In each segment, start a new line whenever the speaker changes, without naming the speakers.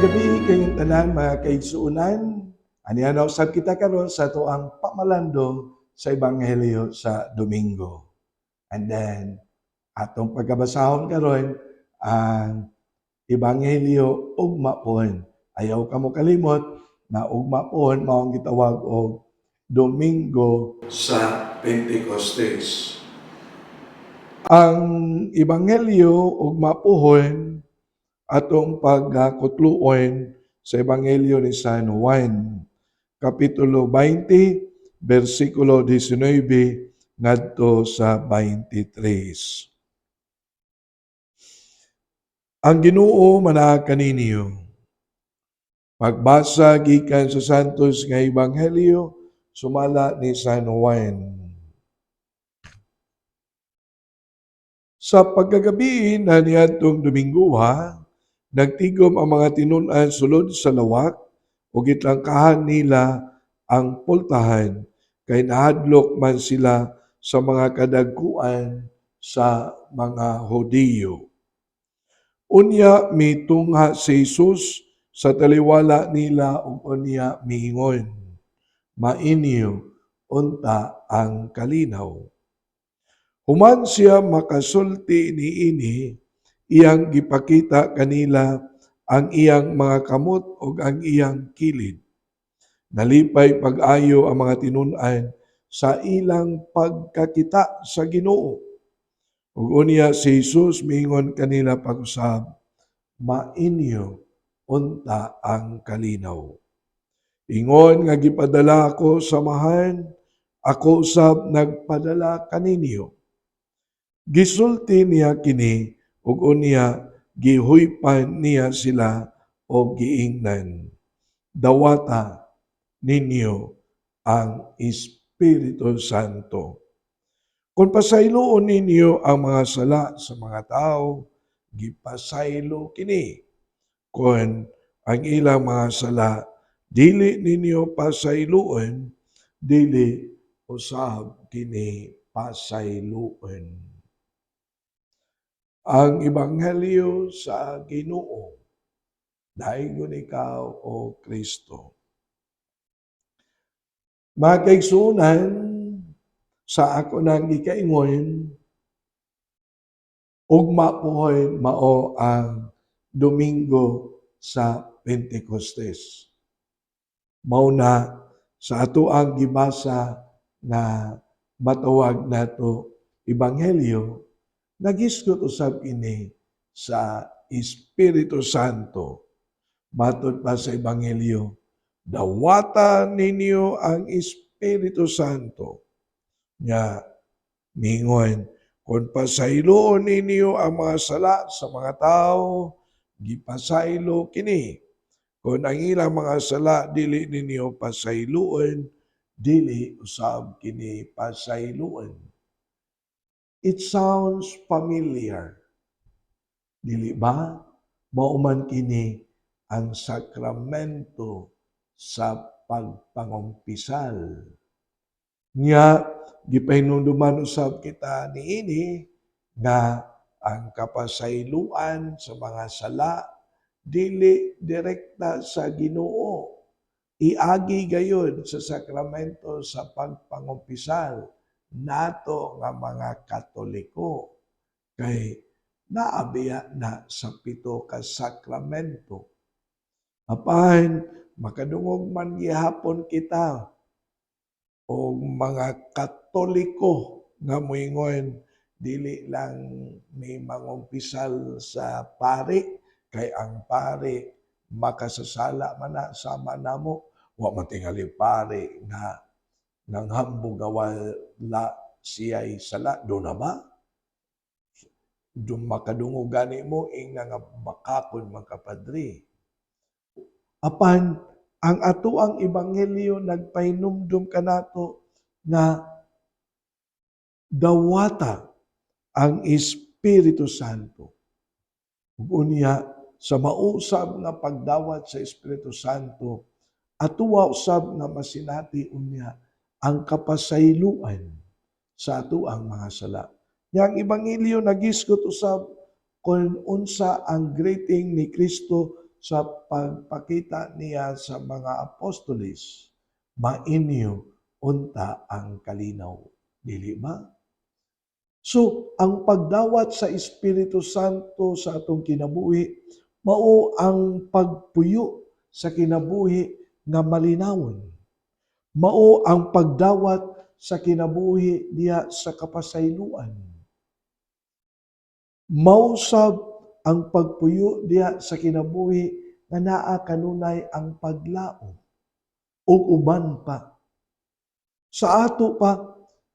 May gabi kayong tanan mga kaigsuunan. Anihan na usab kita karon sa tuang pamalando sa Ebanghelyo sa Domingo. And then, atong pagkabasahon karon ang Ebanghelyo ugma pon. Ayaw ka mo kalimot na ugma pon maong gitawag og Domingo sa Pentecostes. Ang Ebanghelyo ugma pohon atong pagkutluon sa Ebanghelyo ni San Juan, Kapitulo 20, versikulo 19 ngadto sa 23. Ang Ginoo mana kaninyo. Pagbasa gikan sa Santos nga Ebanghelyo sumala ni San Juan. Sa pagkagabi na niadtong Dominguha, nagtigom ang mga tinunan sulod sa lawak ug gitlangkahan nila ang pultahan kay nahadlok man sila sa mga kadagkuan sa mga Hudiyo. Unya mitungha si Jesus sa taliwala nila ug unya miingon, Mainyo unta ang kalinaw. Human siya makasulti niini, iyang gipakita kanila ang iyang mga kamot ug ang iyang kilid. Nalipay pag-ayo ang mga tinunan sa ilang pagkakita sa Ginoo. Ug unya si Jesus miingon kanila pag-usab, mainyo unta ang kalinaw. Ingon nga gipadala ako samahan, ako usab nagpadala kaninyo. Gisulti niya kini ug unya gihuypan niya sila o giingnan. Dawata ninyo ang Espiritu Santo. Kung pasayloon ninyo ang mga sala sa mga tao, gipasaylo kini. Kung ang ilang mga sala dili ninyo pasayloon, dili usab kini pasayloon ang Ebanghelyo sa Ginoo. Daigon ikaw, O Kristo. Mga kaigsunan, sa ako nang ikaingon, ugma po'y mao ang Domingo sa Pentecostes. Mao na sa ato ang gibasa na matawag nato Ebanghelyo, nagisgot usab ini sa Espiritu Santo. Matod pa sa Ebanghelyo, dawata ninyo ang Espiritu Santo. Nga, mingon, kung pasayloon ninyo ang mga sala sa mga tao, gipasaylo kini. Kung ang ilang mga sala dili ninyo pasayloon, dili usab kini pasayloon. It sounds familiar. Dili ba? Mauman kini ang sakramento sa pagpangumpisal. Nya, gipahinumduman usab kita niini nga ang kapasayloan sa mga sala dili direkta sa Ginoo. Iagi gayud sa sakramento sa pagpangumpisal nato nga mga Katoliko. Kay naabiya na sa pito ka sakramento. Apahan, makadungog man gihapon kita. O mga Katoliko nga moingon dili lang may mangumpisal sa pari kay ang pari makasasala man na sama namo. Wa man tingali pari nga nanghambog wala siya'y sala. Do na ba? Dum makadungog gani mo ing nga man kapadri. Apan ang ato ang ebanghelyo nagpahinumdum kanato na dawata ang Espiritu Santo. Unya sa mausab nga pagdawat sa Espiritu Santo, atuwa usab nga masinati unya ang kapasayloan sa ato ang mga sala. Yang ebanghelyo nagisgot usab kung unsa ang greeting ni Kristo sa pagpakita niya sa mga apostoles, mainyo unta ang kalinaw. Dili ba? So, ang pagdawat sa Espiritu Santo sa atong kinabuhi, mao ang pagpuyo sa kinabuhi nga malinawon. Mao ang pagdawat sa kinabuhi diya sa kapasayloan. Mao sab ang pagpuyo diya sa kinabuhi nga naa kanunay ang paglaom ug uban pa. Sa ato pa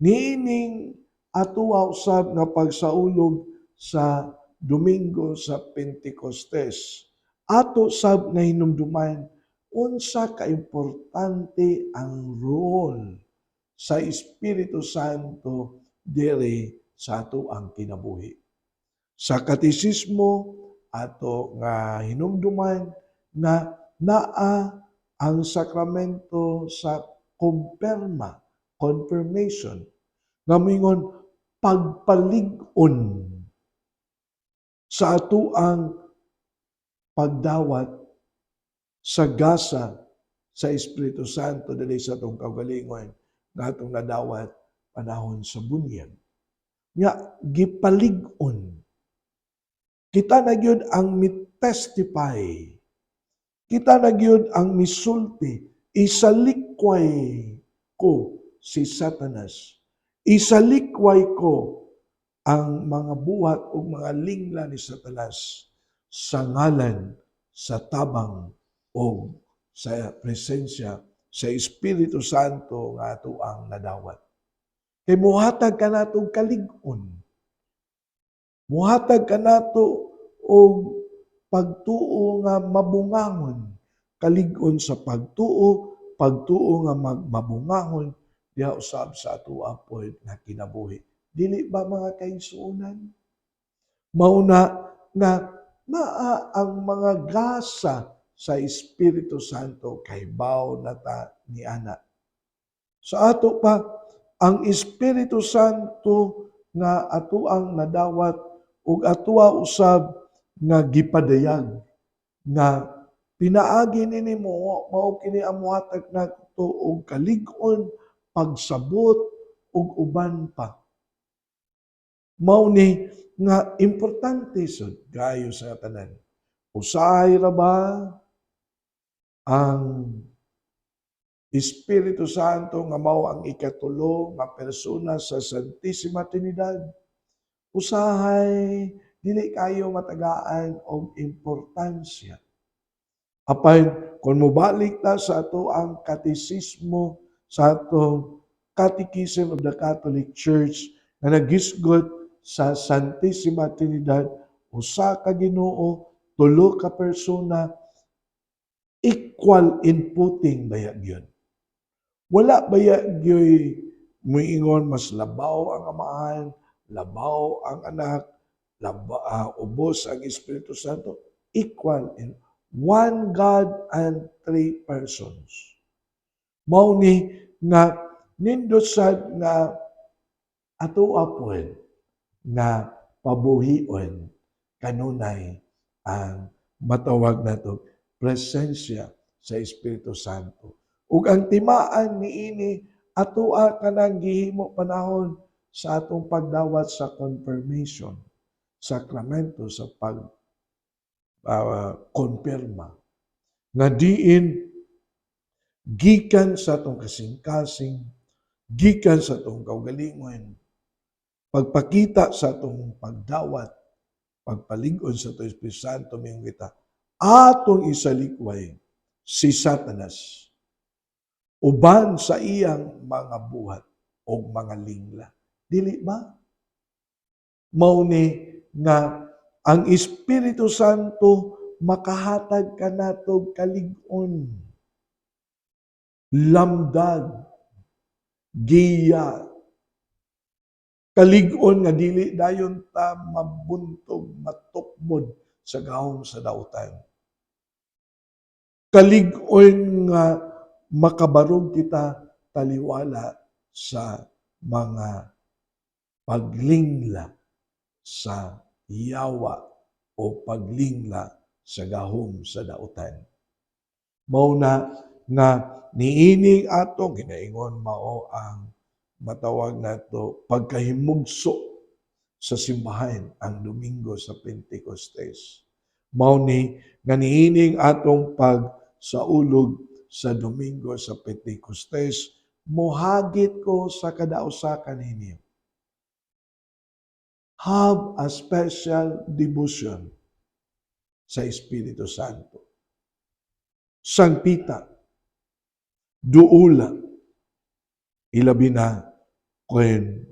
niining atuwa usab nga pagsaulog sa Domingo sa Pentecostes. Ato sab nga hinumduman unsa ka importante ang role sa Espiritu Santo diri sa ato ang kinabuhi. Sa katisismo ato nga hinumduman na naa ang sakramento sa kumpirma, confirmation, nga mingon pagpalig-on sa ato ang pagdawat sa gasa sa Espiritu Santo dili sa atong kaugalingon nga atong nadawat panahon sa bunyag. Nga gipalig-on kita na gyud ang mitestify. Kita na gyud ang misulti. Isalikway ko si Satanas. Isalikway ko ang mga buhat o mga lingla ni Satanas sa ngalan, sa tabang o sa presensya sa Espiritu Santo nga ato ang nadawat. Kay muhatag ka natong kalig-on. Muhatag ka nato og pagtuo nga mabungangon. Kalig-on sa pagtuo, pagtuo nga mabungangon, diha usab sa ato apoy nga kinabuhi. Dili ba mga kaigsuonan? Mauna nga naa ang mga gasa sa Espiritu Santo kay baw na ta ni ana. Sa ato pa ang Espiritu Santo nga ato ang nadawat ug atuwa usab nga gipadayag nga pinaagi nini mo mao kini ang muhatag nato og kalig-on pagsabot ug uban pa. Mao ni nga importante sud gayo sa tanan. Usahay ra ba ang Espiritu Santo nga mao ang ikatulo nga persona sa Santissima Trinidad usahay dili kayo matagaan og importansya. Apay kung mobalik ta sa ato ang katisismo sa ato Catechism of the Catholic Church na nagisgot sa Santissima Trinidad usa ka Ginoo, tulo ka persona equal in puting bayag yun. Wala bayag yoy muingon mas labaw ang amahan, labaw ang anak, laba, ah, ubos ang Espiritu Santo, equal in one God and three persons. Mao ni nga nindot sad nga ato apon nga pabuhion kanunay ang matawag nato presensya sa Espiritu Santo. Ug ang timaan niini atoa kanang gihimo panahon sa atong pagdawat sa confirmation, sakramento sa pag uh, konpirma nga diin gikan sa atong kasing-kasing, gikan sa atong kaugalingon, pagpakita sa atong pagdawat, pagpalig-on sa atong Espiritu Santo miyong kita, atong isalikway si Satanas uban sa iyang mga buhat o mga lingla. Dili ba? Mao ni nga ang Espiritu Santo makahatag ka natog kalig-on. Lamdag, giya, kalig-on nga dili dayon ta mabuntog, matukmod sa gahom sa dautan. Kalig-on nga makabarog kita taliwala sa mga paglingla sa yawa o paglingla sa gahom sa dautan. Mao na nga niining atong ginaingon mao ang matawag nato pagkahimugso sa simbahan ang Domingo sa Pentecostes. Mao ni nga niining atong pag sa ulog sa Domingo sa Pentecostes mohagit ko sa kada usa ka ninyo. Have a special devotion sa Espiritu Santo. Sangpita, duula, ilabi na kung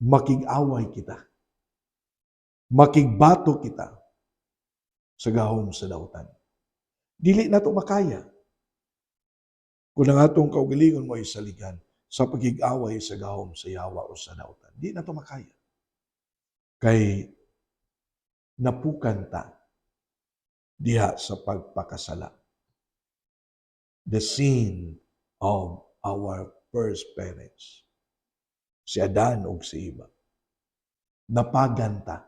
makig-away kita, makigbato kita sa gahom sa dautan. Dili na to makaya. Kung ang atong kaugalingon mo ay saligan sa pagig-away sa gahom sa yawa o sa dautan. Di na to makaya. Kay napukan ta diha sa pagpakasala. The sin of our first parents. Si Adan ug si Eva. Napaganta.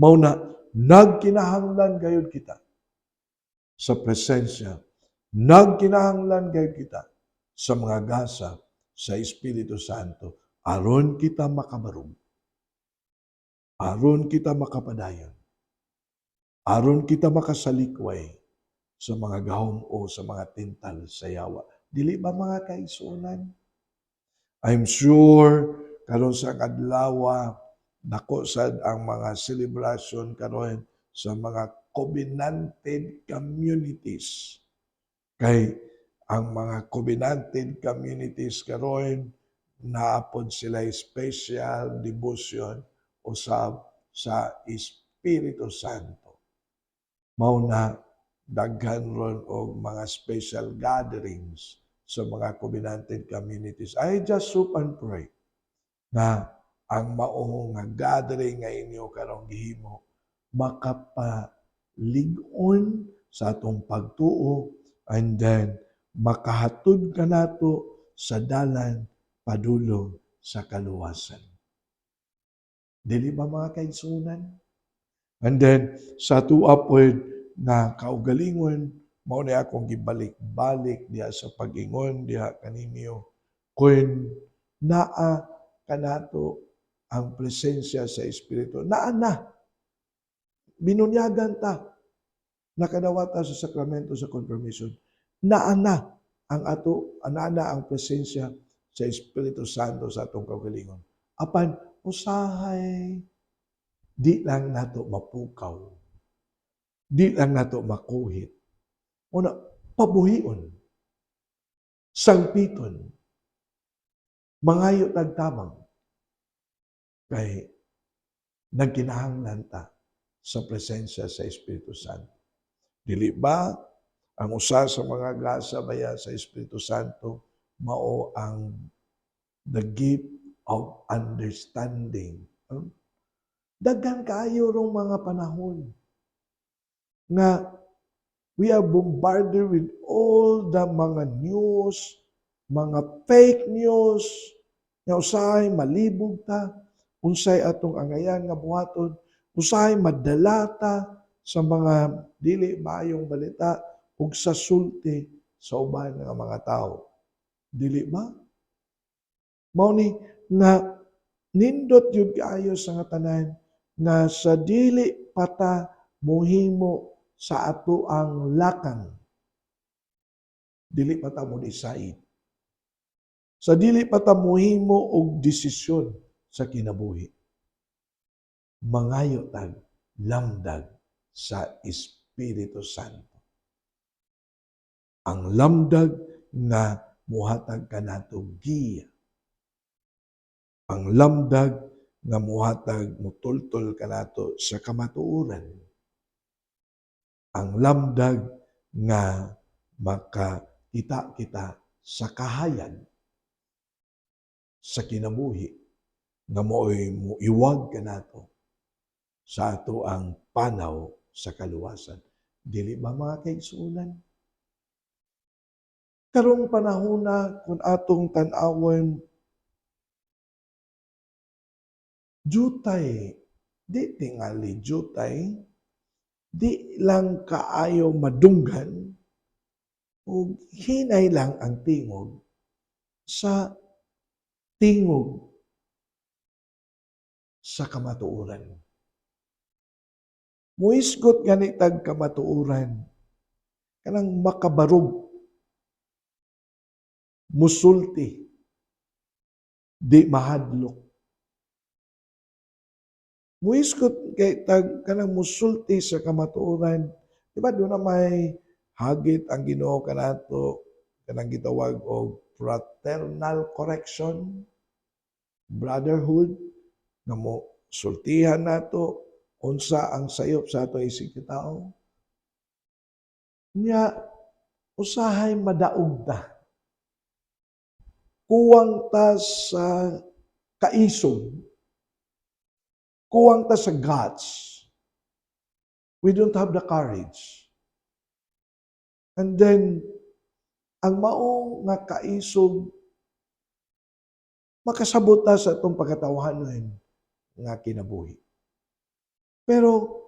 Mao na nagkinahanglan gayud kita sa presensya. Nagkinahanglan gayud kita sa mga gasa sa Espiritu Santo aron kita makabarog. Aron kita makapadayon. Aron kita makasalikway sa mga gahom o sa mga tintal sa yawa. Dili ba mga kaisunan? I'm sure karon sa kadlaw nako sad ang mga celebration karon sa mga covenanted communities. Kay ang mga covenanted communities karon naapod sila special devotion usab sa Espiritu Santo. Mao na daghan ron og mga special gatherings sa mga covenanted communities. I just hope and pray na ang mao nga gathering nga inyo karong gihimo makapaligon sa atong pagtuo and then makahatod ka nato sa dalan padulong sa kaluwasan. Dili ba mga kaigsunan? And then sa tuwa pod nga kaugalingon mao na akong gibalik-balik diha sa pag-ingon diha kaninyo kun naa kanato ang presensya sa Espiritu. Naa na. Binunyagan ta. Nakadawata sa sakramento sa confirmation. Naa na ang ato, naa na ang presensya sa Espiritu Santo sa atong kaugalingon. Apan, usahay, di lang nato mapukaw. Di lang nato makuhit. Una, pabuhion. Sangpiton. Mangayo tagtamang. Kay nagkinahanglan ta sa presensya sa Espiritu Santo. Dili ba ang usa sa mga gasa baya sa Espiritu Santo mao ang the gift of understanding. Hmm? Daghan kaayo rong mga panahon nga we are bombarded with all the mga news, mga fake news, nga usahay malibog ta, unsay atong angayan nga buhaton, usahay madalata sa mga dili maayong balita ug sa sulti sa uban nga mga tao. Dili ba? Mao ni nga nindot yun kaayo sa nga tanan nga sa dili pata mohimo sa ato ang lakang. Dili pata mo decide. Sa dili pata mohimo og desisyon sa kinabuhi. Mangayo tag lamdag sa Espiritu Santo. Ang lamdag nga muhatag kanato giya ang lamdag nga muhatag mutultol kanato sa kamatuoran. Ang lamdag nga makakita kita sa kahayag sa kinabuhi nga mo'y iwag kanato sa ato ang panaw sa kaluwasan. Dili ba mga kaigsunan? Karong panahon na kung atong tan-awon jutay di tingali jutay, di lang kaayo madunggan, ug hinay lang ang tingog sa tingog sa kamatuoran. Muisgot gani tag kamatuoran kanang makabarog musulti di mahadlok Muisgot kay tag kanang musulti sa kamatuoran di ba doon na may hagit ang Ginoo kanato kanang gitawag og fraternal correction brotherhood nga mo sultihan nato unsa ang sayop sa ato isig tao nya usahay madaog ta kuwang ta sa kaisog. Kuwang ta sa guts. We don't have the courage. And then ang mao nga kaisog makasabot ta sa atong pagkatawahanon nga kinabuhi pero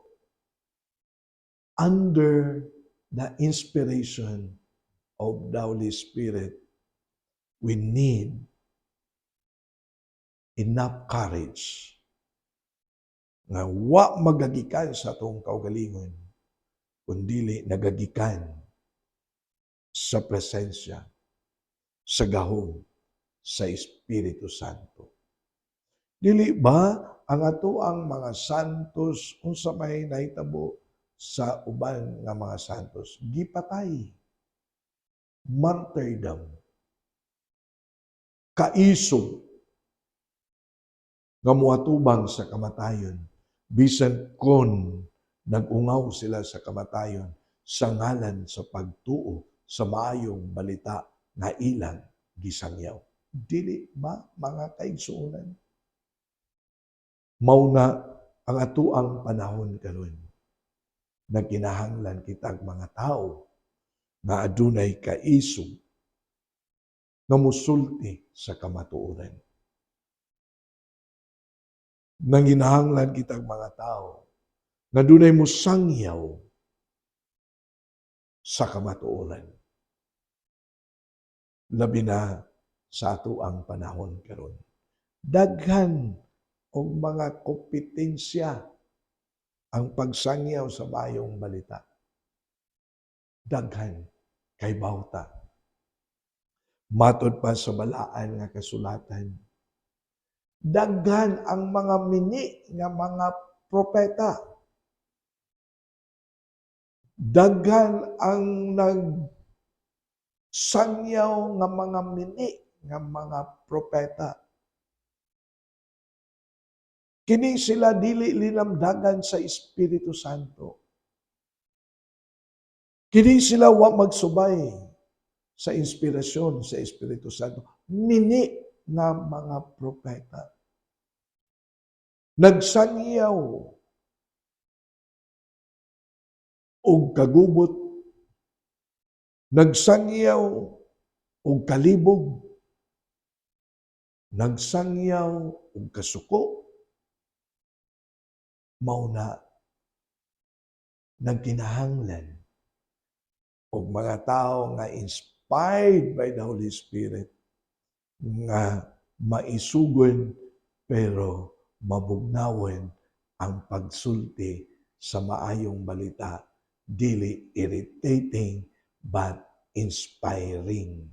under the inspiration of the Holy Spirit, we need enough courage nga wa magagikan sa atong kaugalingon kundili nagagikan sa presensya sa gahom sa Espiritu Santo. Dili ba ang ato ang mga santos unsa may nahitabo sa uban nga mga santos? Gipatay. Martyrdom kaisog. Nga muatubang sa kamatayon. Bisan kon nagungaw sila sa kamatayon sa ngalan sa pagtuo sa maayong balita nga ilang gisangyaw. Dili ba mga kaigsuonan mao na ang atuang panahon karon na kinahanglan kitag mga tao nga adunay kaisog nga musulti sa kamatuoran. Nanginahanglan kitag mga tao nga dunay musangyaw sa kamatuoran. Labi na sa ato ang panahon karon. Daghan og mga kompetensya ang pagsangyaw sa bayong balita. Daghan kay bawta. Matod pa sa balaan nga kasulatan. Daghan ang mga mini nga mga propeta. Daghan ang nag sangyaw nga mga mini nga mga propeta. Kini sila dili linamdagan sa Espiritu Santo. Kini sila wa magsubay sa inspirasyon sa Espiritu Santo. Mini nga mga propeta. Nagsangyaw og kagubot. Nagsangyaw og kalibog. Nagsangyaw og kasuko mao na nagkinahanglan og mga tao nga inspired by the Holy Spirit nga maisugon pero mabugnawan ang pagsulti sa maayong balita. Dili irritating but inspiring.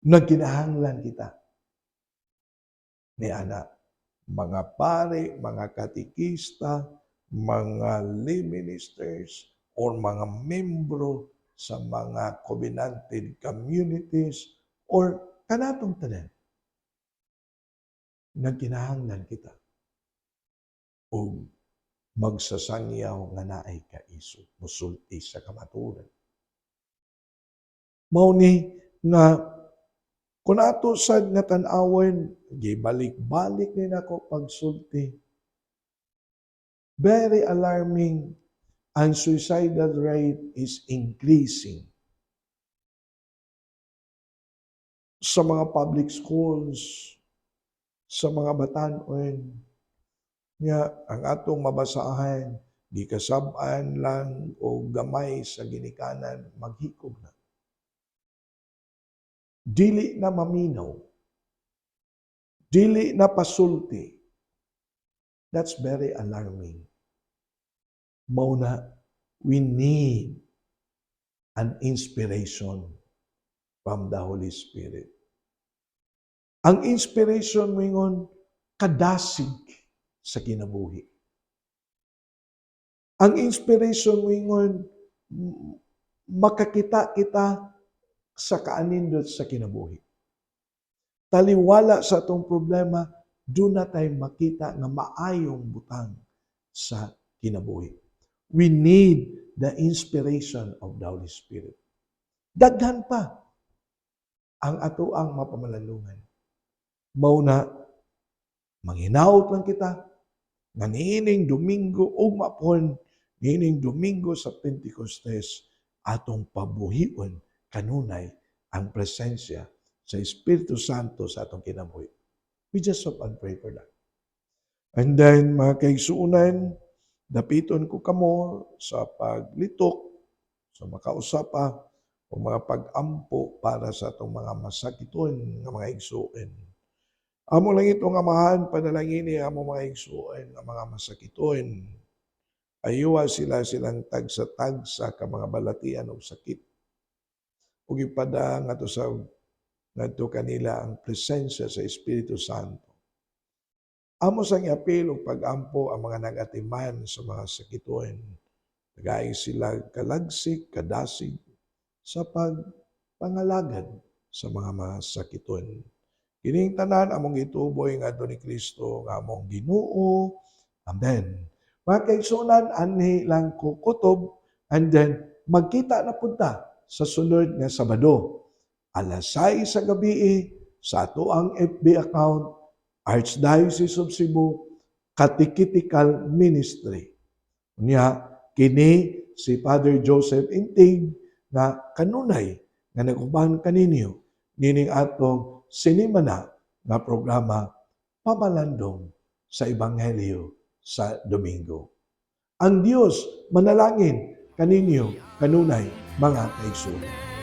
Nagkinahanglan kita ni anak mga pare, mga katikista, mga lay ministers, or mga membro sa mga covenanted communities, or kanatong tanan. Nagkinahanglan kita o magsasangyaw nga naay kaiso, musulti sa kamaturan. Mao ni nga kung ato sad nga tan-awon, gibalik-balik ni nako pagsulti. Very alarming ang suicidal rate is increasing. Sa mga public schools, sa mga batanon, Nya ang atong mabasahan gikasab-an lang o gamay sa ginikanan maghikog na. Dili na maminaw. Dili na pasulti. That's very alarming. Mauna, we need an inspiration from the Holy Spirit. Ang inspiration mo ingon, kadasig sa kinabuhi. Ang inspiration mo m- makakita kita sa kaanindot sa kinabuhi. Taliwala sa atong problema, doon na tayo makita nga maayong butang sa kinabuhi. We need the inspiration of the Holy Spirit. Daghan pa ang ato ang mapamalanungan. Mauna, manghinaot lang kita, nga Domingo o mapon, niining Domingo sa Pentecostes, atong pabuhion kanunay ang presensya sa Espiritu Santo sa atong kinabuhi. We just hope and pray for that. And then, mga kaigsuunan, dapiton ko kamo sa paglitok, sa makausapa, o mga pag-ampo para sa atong mga masakiton nga mga igsuon. Amo lang itong amahan, panalangin ni amo mga igsuon, nga mga masakiton. Ayuwa sila silang tagsa-tagsa ka mga balatian o sakit. Ug ipada nga to sa ngadto kanila ang presensya sa Espiritu Santo. Amo sang iapil og pag-ampo ang mga nagatiman sa mga sakiton. Nagaing sila kalagsik, kadasig sa pagpangalagad sa mga masakiton. Kining tanan among gituboy nga ni Kristo nga among Ginoo. Amen. Mga kaigsunan, anhi lang ko kutob and then magkita na punta sa sunod nga Sabado. Alas 6 sa gabi sa ato ang FB account Archdiocese of Cebu Catechetical Ministry. Unya kini si Father Joseph Intig nga kanunay nga naguban kaninyo nining atong sinimana nga programa pamalandong sa Ebanghelyo sa Domingo. Ang Dios manalangin kaninyo kanunay mga kaigsunan.